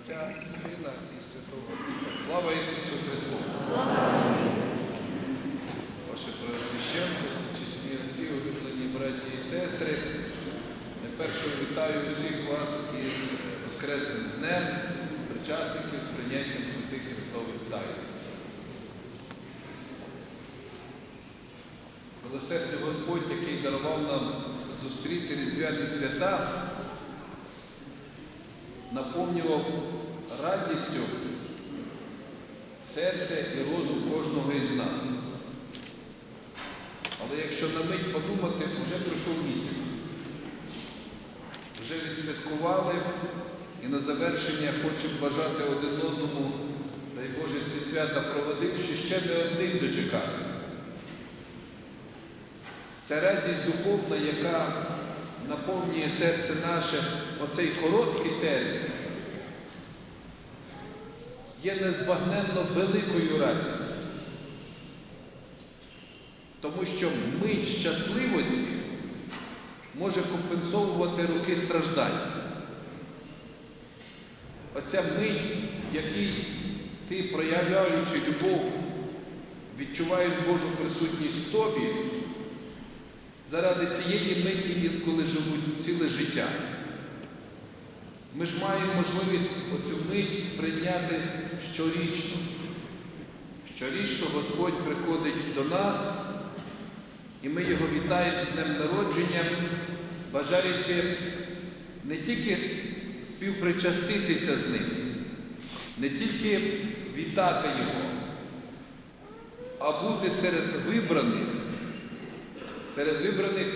Отця і Сина і Святого Духа. Слава Ісусу Христу! Ваше Преосвященство, чесні отці, улюблені браті і сестри. Найперше вітаю всіх вас із Воскресним днем, причасників з прийняттям святих Христових тайн. Милосердний Господь, який дарував нам зустріти різдвяні свята, наповнював радістю серце і розум кожного із нас. Але якщо на мить подумати, вже пройшов місяць. Вже відсвяткували і на завершення хочу бажати один одному, дай Боже, ці свята проводивши, ще не одних дочекати. Це радість духовна, яка наповнює серце наше оцей короткий термін, є незбагненно великою радістю. Тому що мить щасливості може компенсовувати руки страждань. Оця мить, в якій ти, проявляючи любов, відчуваєш Божу присутність в тобі, заради цієї миті інколи живуть ціле життя. Ми ж маємо можливість оцю мить сприйняти щорічно. Щорічно Господь приходить до нас, і ми його вітаємо з днем народження, бажаючи не тільки співпричаститися з ним, не тільки вітати Його, а бути серед вибраних, серед вибраних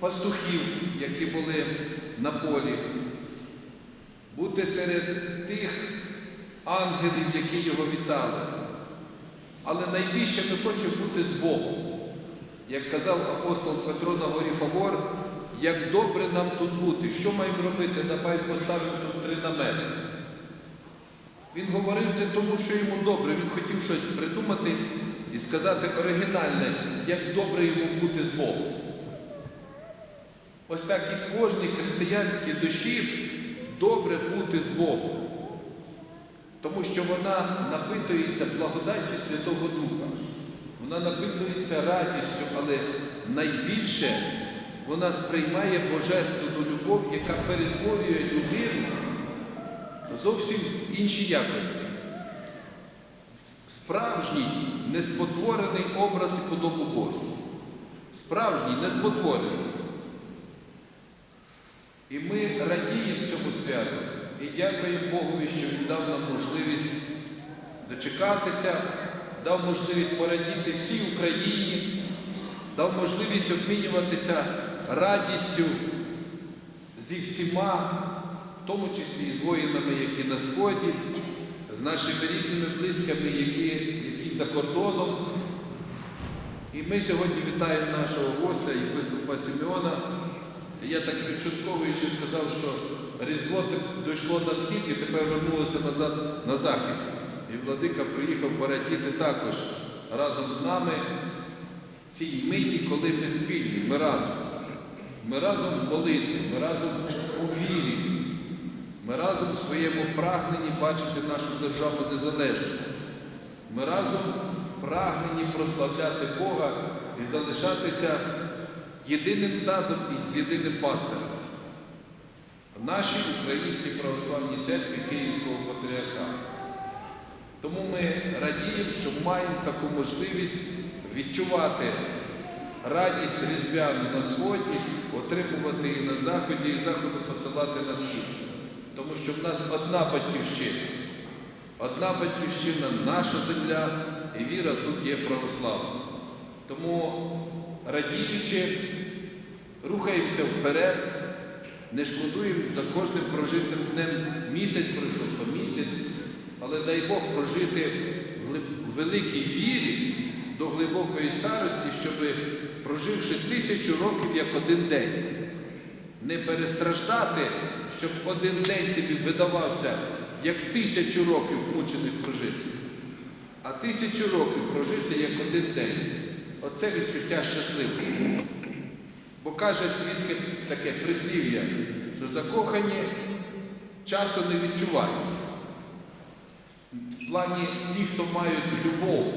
пастухів, які були на полі, бути серед тих ангелів, які його вітали. Але найбільше ми хочемо бути з Богом. Як казав апостол Петро на горі Фавор, як добре нам тут бути, що маємо робити, давай поставимо тут три намети. Він говорив це тому, що йому добре. Він хотів щось придумати і сказати оригінальне, як добре йому бути з Богом. Ось так і кожній християнській душі добре бути з Богом. Тому що вона напитується благодаттю Святого Духа. Вона напитується радістю, але найбільше вона сприймає божественну любов, яка перетворює людину зовсім інші якості. Справжній неспотворений образ і подобу Божу. Справжній, неспотворений. І ми радіємо цьому святу і дякуємо Богові, що Він дав нам можливість дочекатися, дав можливість порадіти всій Україні, дав можливість обмінюватися радістю зі всіма, в тому числі і з воїнами, які на Сході, з нашими рідними близькими, які, які за кордоном. І ми сьогодні вітаємо нашого гостя, єпископа Симеона. Я так відчутковуючи сказав, що Різдво дійшло на схід і тепер вернулося назад на захід. І владика приїхав порадіти також разом з нами цій миті, коли ми спільні, ми разом. Ми разом в молитві, ми разом у вірі, ми разом в своєму прагненні бачити нашу державу незалежну. Ми разом в прагненні прославляти Бога і залишатися єдиним стадом і з єдиним пастирем. Нашій Українській православній церкві Київського патріархату. Тому ми радіємо, що маємо таку можливість відчувати радість різдвяну на Сході, отримувати її на Заході і Заходу посилати на схід. Тому що в нас одна батьківщина. Одна батьківщина, наша земля і віра тут є православна. Тому радіючи, рухаємося вперед, не шкодуємо за кожним прожитим днем місяць пройшов, то місяць, але дай Бог прожити в великій вірі до глибокої старості, щоб, проживши тисячу років як один день, не перестраждати, щоб один день тобі видавався як тисячу років мучених прожити, а тисячу років прожити як один день. Оце відчуття щасливості. Бо каже світське таке прислів'я, що закохані часу не відчувають. В плані ті, хто мають любов,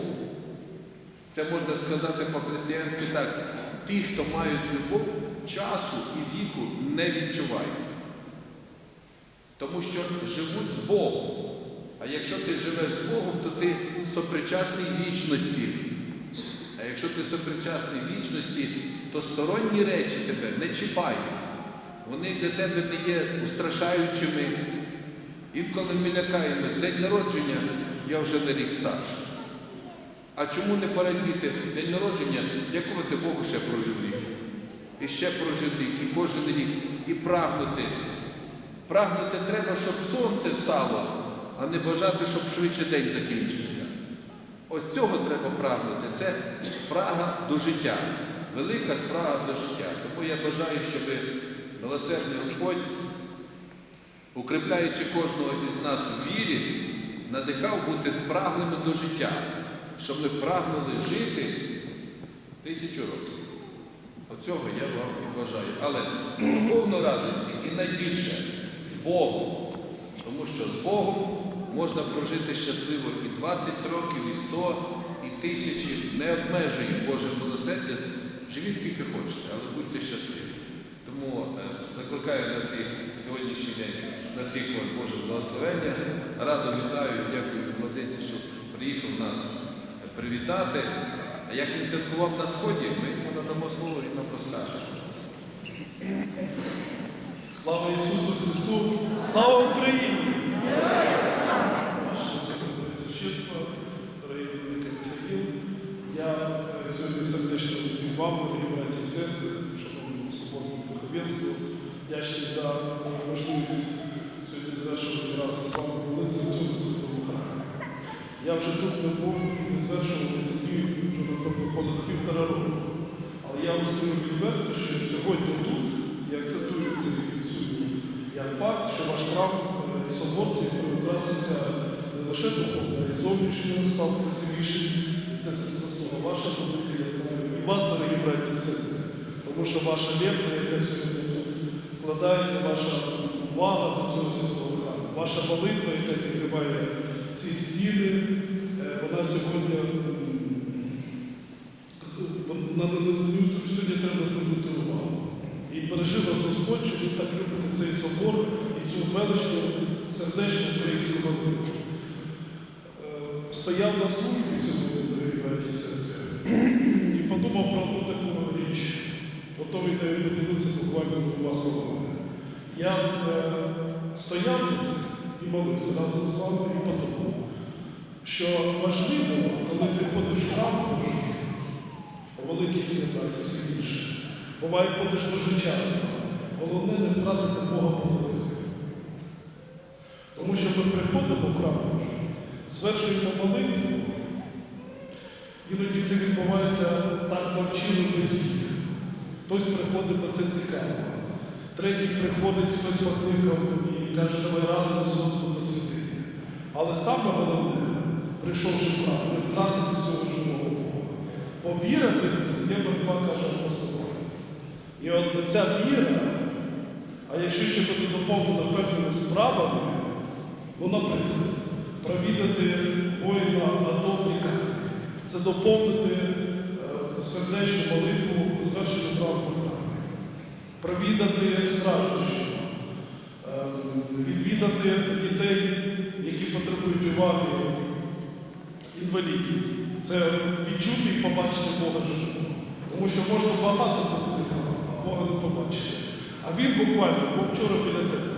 це можна сказати по-християнськи так, ті, хто мають любов, часу і віку не відчувають. Тому що живуть з Богом. А якщо ти живеш з Богом, то ти сопричасний вічності. А якщо ти сопричасний вічності, то сторонні речі тебе не чіпають. Вони для тебе не є устрашаючими. Інколи ми лякаємось. День народження я вже на рік старший. А чому не порадіти день народження, дякувати Богу, ще прожив рік. І ще прожив рік, і кожен рік, і прагнути. Прагнути треба, щоб сонце встало, а не бажати, щоб швидше день закінчився. Ось цього треба прагнути. Це спрага до життя, велика спрага до життя. Тому я бажаю, щоб милосердний Господь, укріпляючи кожного із нас у вірі, надихав бути спраглими до життя, щоб ми прагнули жити тисячу років. Оцього я вам і бажаю. Але повно радості і найбільше з Богом. Тому що з Богом можна прожити щасливо і 20 років, і 100, і тисячі. Не обмежує Боже милосердя. Живіть скільки хочете, але будьте щасливі. Тому е, закликаю на всіх сьогоднішній день, на всіх вас Боже благословення. Радо вітаю, дякую владиці, що приїхав нас привітати. А як він святкував на сході, ми йому надамо слово і нам розкаже. Слава Ісусу Христу! Слава Україні! Наше священство, дорогі великі Михаїл, я е, сьогодні сердечно всім вам, дорогі браті і сестри, шановному духовенству, вдячний за можливість сьогодні завершувати разом з вами молитися в цьому святому храмі. Я вже тут не був і не звершував тоді, вже напевно понад півтора року. Але я вам скажу відверто, що сьогодні тут, я акцентую це відсутні, як факт, що ваш храм і соборці прикраситься не лише духовно, а й зовнішньо став красивішим. І Це заслуга ваша і вас, дорогі браті і сестри. Тому що ваша лепта, яка сьогодні тут вкладається, ваша увага до цього святого храму, ваша молитва, яка зігріває ці стіни, е, вона сьогодні на, сьогодні треба звернути увагу. І бережи вас Господь, що ви так любите цей собор і цю величну сердечну українську молитву. Е, Стояв на службі сьогодні, дорогі браті сестри, і подумав про одну таку річ. Готовий навіть поділитися буквально двома словами. Я е, стояв тут і молився разом з вами і подумав, що важливо, коли ти ходиш в храм Божий, у великі свята і все інше. Буває, ходиш дуже часто. Головне не втратити Бога по дорозі. Тому що ми приходимо в храм Божий, звершуємо молитву, іноді це відбувається так навчили батьки. Хтось приходить, бо це цікаво. Третій приходить, хтось покликав і каже, давай разом знову до святині. Але саме головне, прийшовши храм, не втратити цього живого Бога. Повірити є боротьба, каже апостол. І от ця віра, а якщо ще буде доповнена певними справами, ну, наприклад, провідати воїна атомника, це доповнити е, сердечну молитву зранку в провідати страждущих, е, відвідати дітей, які потребують уваги, інвалідів. Це відчути і побачити Бога живого. Тому що можна багато храм, а Бога не побачити. А він буквально був вчора біля тебе.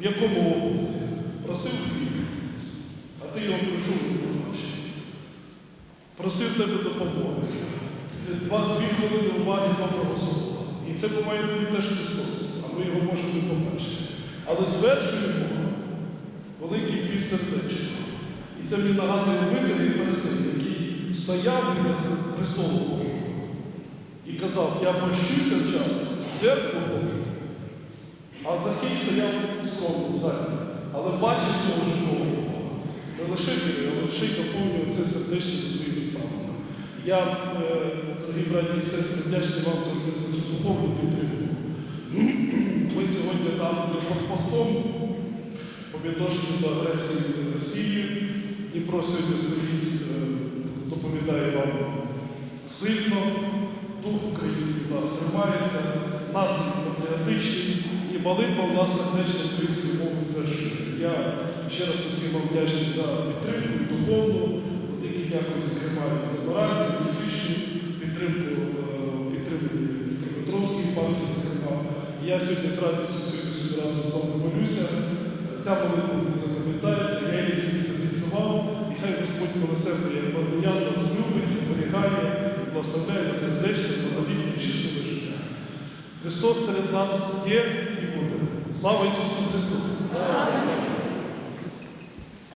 В якому області? Просив хліб, а ти його прийшов і побачив. Просив тебе допомоги. Два-дві хвилини уваги доброго слова. І це буває мені теж Христос, а ми його можемо побачити. Але звершуємо великий біль сердечно. І це мені нагадує Митер і Фарисей, який стояв біля престолу Божого і казав, я пощуся в церкву Божу. А Захій стояв скромно ззаді, але бачив цього живого Бога. Не лише але лише й доповнював це своїми справами. Я, е, дорогі браті і сестри, вдячний вам за цю духовну підтримку. Ми сьогодні там під форпостом по відношенню до агресії Росії. Дніпро сьогодні стоїть, е, доповідає вам сильно, дух український нас тримається, настрій патріотичний і молитва у нас сердечно українською мовою звершується. Я ще раз усім вам вдячний за підтримку духовну, дякую, зокрема, за моральну, фізичну підтримку, е, підтримку Дніпропетровської партії, зокрема. Я сьогодні з радістю сьогодні сюди з вами молюся. Ця молитва мені запам'ятається, я її собі зафіксував, і хай Господь милосердно, як Барбоян нас любить, оберігає, благословляє на сердечне, благовітне і щасливе життя. Христос серед нас є і буде. Слава Ісусу Христу!